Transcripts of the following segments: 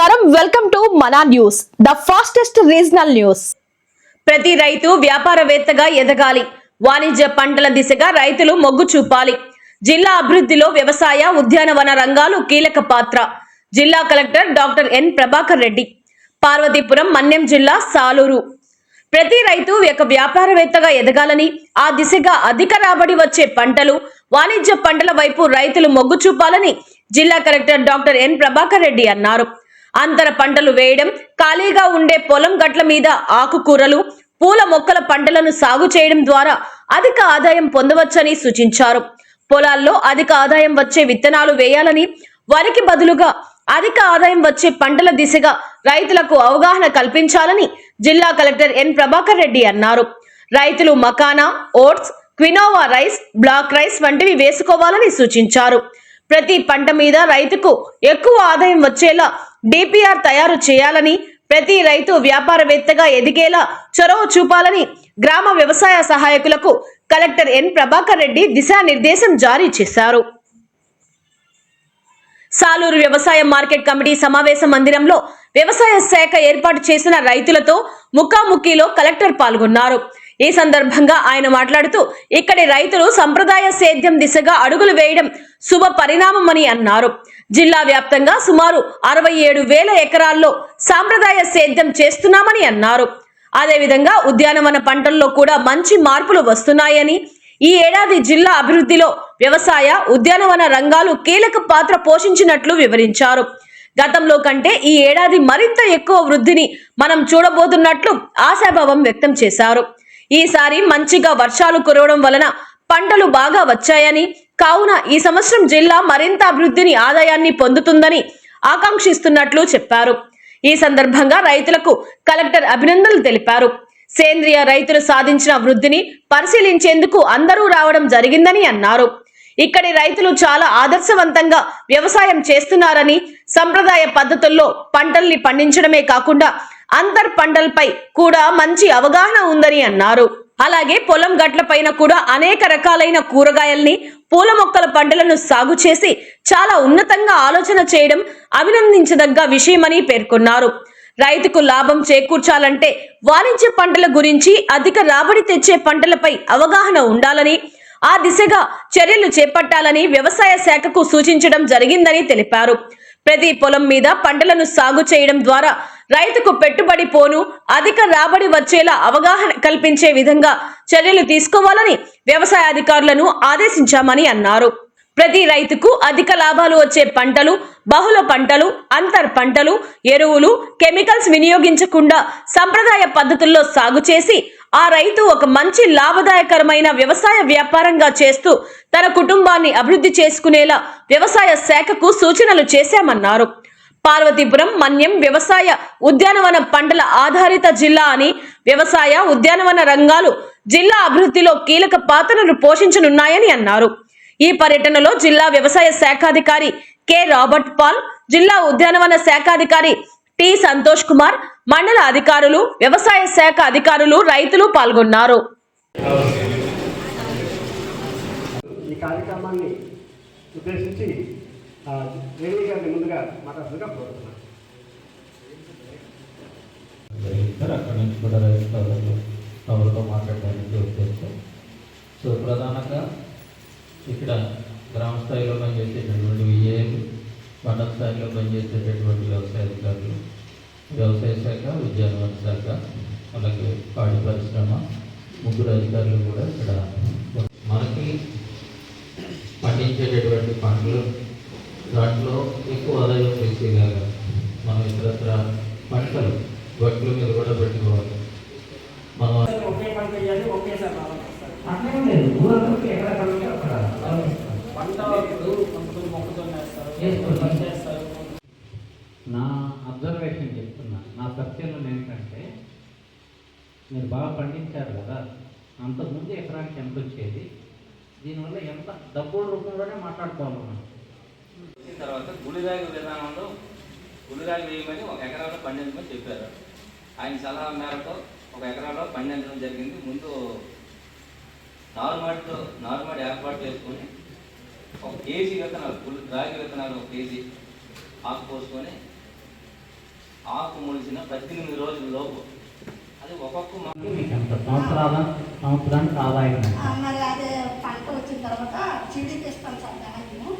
నమస్కారం. Welcome to Mana news the fastest regional news ప్రతి రైతు వ్యాపారవేత్తగా ఎదగాలి. వాణిజ్య పంటల దిశగా రైతులు మొగ్గు చూపాలి. జిల్లా అభివృద్ధిలో వ్యవసాయ ఉద్యానవన రంగాలు కీలక పాత్ర. జిల్లా collector doctor N Prabhakar Reddy. Parvathipuram Manyam జిల్లా సాలూరు. ప్రతి రైతు ఒక వ్యాపారవేత్తగా ఎదగాలని ఆ దిశగా అధిక రాబడి వచ్చే పంటలు వాణిజ్య పంటల వైపు రైతులు మొగ్గు చూపాలని జిల్లా collector doctor N Prabhakar Reddy అన్నారు. అంతర పంటలు వేయడం ఖాళీగా ఉండే పొలం గట్ల మీద ఆకుకూరలు పూల మొక్కల పంటలను సాగు చేయడం ద్వారా అధిక ఆదాయం పొందవచ్చని సూచించారు. పొలాల్లో అధిక ఆదాయం వచ్చే విత్తనాలు వేయాలని వరికి బదులుగా అధిక ఆదాయం వచ్చే పంటల దిశగా రైతులకు అవగాహన కల్పించాలని జిల్లా కలెక్టర్ ఎన్. ప్రభాకర్ రెడ్డి అన్నారు. రైతులు makhana oats quinoa rice black rice వంటివి వేసుకోవాలని సూచించారు. ప్రతి పంట మీద రైతుకు ఎక్కువ ఆదాయం వచ్చేలా డిపిఆర్ తయారు చేయాలని ప్రతి రైతు వ్యాపారవేత్తగా ఎదిగేలా చొరవ చూపాలని గ్రామ వ్యవసాయ సహాయకులకు కలెక్టర్ ఎన్ ప్రభాకర్ రెడ్డి దిశానిర్దేశం జారీ చేశారు. సాలూరు వ్యవసాయ మార్కెట్ కమిటీ సమావేశ మందిరంలో వ్యవసాయ శాఖ ఏర్పాటు చేసిన రైతులతో ముఖాముఖిలో కలెక్టర్ పాల్గొన్నారు. ఈ సందర్భంగా ఆయన మాట్లాడుతూ ఇక్కడి రైతులు సంప్రదాయ సేద్యం దిశగా అడుగులు వేయడం శుభ పరిణామమని అన్నారు. జిల్లా వ్యాప్తంగా సుమారు అరవై ఏడు వేల ఎకరాల్లో సాంప్రదాయ సేద్యం చేస్తున్నామని అన్నారు. అదేవిధంగా ఉద్యానవన పంటల్లో కూడా మంచి మార్పులు వస్తున్నాయని ఈ ఏడాది జిల్లా అభివృద్ధిలో వ్యవసాయ ఉద్యానవన రంగాలు కీలక పాత్ర పోషించినట్లు వివరించారు. గతంలో కంటే ఈ ఏడాది మరింత ఎక్కువ వృద్ధిని మనం చూడబోతున్నట్లు ఆశాభావం వ్యక్తం చేశారు. ఈసారి మంచిగా వర్షాలు కురవడం వలన పంటలు బాగా వచ్చాయని కావున ఈ సంవత్సరం జిల్లా మరింత అభివృద్ధిని ఆదాయాన్ని పొందుతుందని ఆకాంక్షిస్తున్నట్లు చెప్పారు. ఈ సందర్భంగా రైతులకు కలెక్టర్ అభినందనలు తెలిపారు. సేంద్రియ రైతులు సాధించిన వృద్ధిని పరిశీలించేందుకు అందరూ రావడం జరిగిందని అన్నారు. ఇక్కడి రైతులు చాలా ఆదర్శవంతంగా వ్యవసాయం చేస్తున్నారని సంప్రదాయ పద్ధతుల్లో పంటల్ని పండించడమే కాకుండా అంతర్ పంటలపై కూడా మంచి అవగాహన ఉందని అన్నారు. అలాగే పొలం గట్ల పైన కూడా అనేక రకాలైన కూరగాయల్ని పూల మొక్కల పంటలను సాగు చేసి చాలా ఉన్నతంగా ఆలోచన చేయడం అభినందించదగ్గ విషయమని పేర్కొన్నారు. రైతుకు లాభం చేకూర్చాలంటే వాణిజ్య పంటల గురించి అధిక రాబడి తెచ్చే పంటలపై అవగాహన ఉండాలని ఆ దిశగా చర్యలు చేపట్టాలని వ్యవసాయ శాఖకు సూచించడం జరిగిందని తెలిపారు. ప్రతి పొలం మీద పంటలను సాగు చేయడం ద్వారా రైతుకు పెట్టుబడి పోను అధిక రాబడి వచ్చేలా అవగాహన కల్పించే విధంగా చర్యలు తీసుకోవాలని వ్యవసాయ అధికారులను ఆదేశించామని అన్నారు. ప్రతి రైతుకు అధిక లాభాలు వచ్చే పంటలు బహుళ పంటలు అంతర్ పంటలు ఎరువులు కెమికల్స్ వినియోగించకుండా సంప్రదాయ పద్ధతుల్లో సాగు చేసి ఆ రైతు ఒక మంచి లాభదాయకరమైన వ్యవసాయ వ్యాపారంగా చేస్తూ తన కుటుంబాన్ని అభివృద్ధి చేసుకునేలా వ్యవసాయ శాఖకు సూచనలు చేశామన్నారు. పార్వతీపురం మన్యం వ్యవసాయ ఉద్యానవన పంటల ఆధారిత జిల్లా అని వ్యవసాయ ఉద్యానవన రంగాలు జిల్లా అభివృద్ధిలో కీలక పాత్రను పోషించనున్నాయని అన్నారు. ఈ పర్యటనలో జిల్లా వ్యవసాయ శాఖాధికారి కె. రాబర్ట్ పాల్ జిల్లా ఉద్యానవన శాఖాధికారి టి. సంతోష్ కుమార్ మండల అధికారులు వ్యవసాయ శాఖ అధికారులు రైతులు పాల్గొన్నారు. ఈ కార్యక్రమాన్ని ఉద్దేశించి ఆ, రేణి గారిని ముందుగా మాట్లాడుతుందిగా కోరుతున్నాను జరిగింది అక్కడ నుంచి కూడా రైతు సోదరులు ఎవరితో మాట్లాడడానికి సో ప్రధానంగా ఇక్కడ గ్రామ స్థాయిలో పనిచేసేటటువంటి విఏలు మండల స్థాయిలో పనిచేసేటటువంటి వ్యవసాయ అధికారులు వ్యవసాయ శాఖ ఉద్యానవన శాఖ అలాగే పాడి పరిశ్రమ ముగ్గురు అధికారులు కూడా ఇక్కడ మనకి పండించేటటువంటి పంటలు దాంట్లో ఎక్కువ ఆదాయం వేసేలాగా మనం ఇతరత్ర పంటలు వడ్ల మీద కూడా పెట్టుకోవాలి. మనం ఒకే పంట వేయాలి ఒకేసారి రావాలి అట్లే లేదు ఊరందరికీ ఎక్కడ కలుగుతే అక్కడ పంట ఇప్పుడు కొంతమంది మొక్కజొన్న వేస్తారు వేస్తారు. కొంతమంది వేస్తారు నా అబ్జర్వేషన్ చెప్తున్నా నా పరిశీలన ఏంటంటే మీరు బాగా పండించారు కదా అంతకుముందు ఎకరానికి ఎంత వచ్చేది? దీనివల్ల ఎంత డబ్బుల రూపంలోనే మాట్లాడుకోవాలి మనం. వచ్చిన తర్వాత గుడిరాయి విధానంలో గుడిరాయి వేయమని ఒక ఎకరాలో పండించమని చెప్పారు. ఆయన సలహా మేరకు ఒక ఎకరాలో పండించడం జరిగింది. ముందు నారుమడితో నారుమడి ఏర్పాటు చేసుకొని ఒక కేజీ విత్తనాలు గుడి రాగి విత్తనాలు ఒక కేజీ ఆకు పోసుకొని ఆకు మొలిసిన పద్దెనిమిది రోజుల లోపు. అది ఒక్కొక్క మొక్క మీకు ఎంత సంవత్సరాల సంవత్సరానికి ఆదాయం? ఆ, మరి అదే పంట వచ్చిన తర్వాత చీడికి ఇస్తాను సార్ ధాన్యము.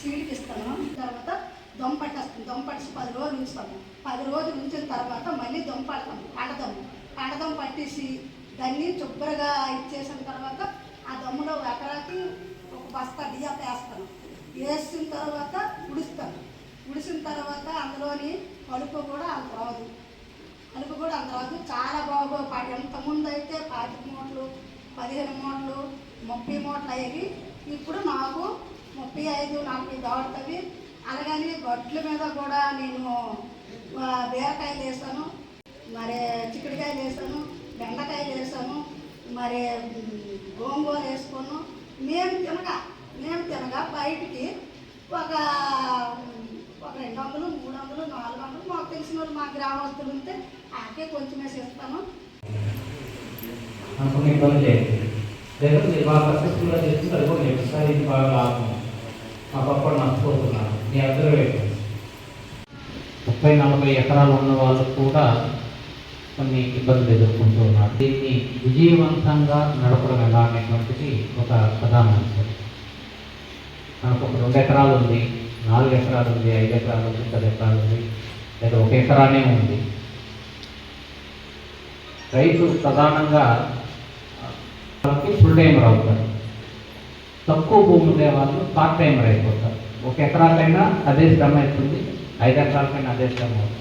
చీడికి ఇస్తాను తర్వాత దొమ్మ పట్టేస్తాను దొమ్మ పట్టేసి పది రోజులు ఉంచుతాము పది రోజులు ఉంచిన తర్వాత మళ్ళీ దొమ్మ పడతాము. పండదమ్ము పండదమ్ము పట్టేసి దాన్ని శుభ్రంగా ఇచ్చేసిన తర్వాత ఆ దమ్ములో ఎకరాకి ఒక బస్తా బియ్యం వేస్తాను వేసిన తర్వాత ఉడుస్తాను ఉడిసిన తర్వాత అందులోని కలుపు కూడా అంత రాదు. కలుపు కూడా అంత రాదు. చాలా బాగా పాటి అయితే పాతిక మూటలు పదిహేను మూటలు ముప్పై మూటలు అయ్యేవి. ఇప్పుడు నాకు ముప్పై ఐదు నలభై దాటుతవి. అలాగని గొడ్ల మీద కూడా నేను బీరకాయలు వేసాను. మరి చిక్కుడుకాయలు వేసాను. బెండకాయలు వేసాను. మరి గోంగూర వేసుకున్నాను. మేము తినగా మేము తినగా బయటికి ఒక రెండు వందలు మూడు వందలు నాలుగు వందలు మాకు తెలిసిన వాళ్ళు మా గ్రామస్తులు ఉంటే ఆకే కొంచెం వేసి ఇబ్బంది లేదు మీరు బాగా సక్సెస్ఫుల్గా ఇది బాగా లాభం. మా పప్పుడు నష్టపోతున్నారు. మీ అబ్జర్వేషన్ ముప్పై నలభై ఎకరాలు ఉన్న వాళ్ళు కూడా కొన్ని ఇబ్బందులు ఎదుర్కొంటూ ఉన్నారు. దీన్ని విజయవంతంగా నడపడం ఎలా అనేటువంటిది ఒక ప్రధాన అంశం. మనకు ఒక రెండు ఎకరాలు ఉంది. నాలుగు ఎకరాలు ఉంది ఐదు ఎకరాలు ఉంది పది ఎకరాలు ఉంది. లేదా ఒక ఎకరానే ఉంది. రైతు ప్రధానంగా ఫుల్ టైమర్ అవుతారు. తక్కువ భూమి ఉండే వాళ్ళు పార్ట్ టైమర్ అయిపోతారు. ఒక ఎకరాలైనా అదే శ్రమ అవుతుంది ఐదు ఎకరాలకైనా అదే శ్రమ అవుతుంది.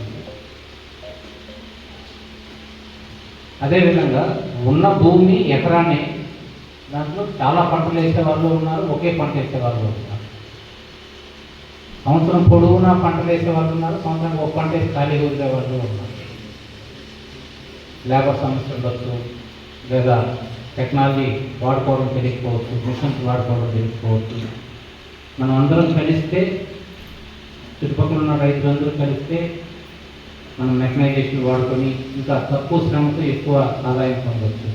అదేవిధంగా ఉన్న భూమి ఎకరాన్ని దాంట్లో చాలా పంటలు వేసే వాళ్ళు ఉన్నారు ఒకే పంట వేసే వాళ్ళు ఉన్నారు. సంవత్సరం పొడవునా పంట వేసే వాళ్ళు ఉన్నారు సంవత్సరం ఒక పంట వేసి ఖాళీగా ఉండే వాళ్ళు ఉన్నారు. లేబర్ సమస్య ఉండొచ్చు లేదా టెక్నాలజీ వాడుకోవడం తెలియకపోవచ్చు మిషన్స్ వాడుకోవడం తెలియకపోవచ్చు మనం అందరం కలిస్తే చుట్టుపక్కల ఉన్న రైతులందరూ కలిస్తే మనం మెకనైజేషన్ వాడుకొని ఇంకా తక్కువ శ్రమతో ఎక్కువ ఆదాయం పొందవచ్చు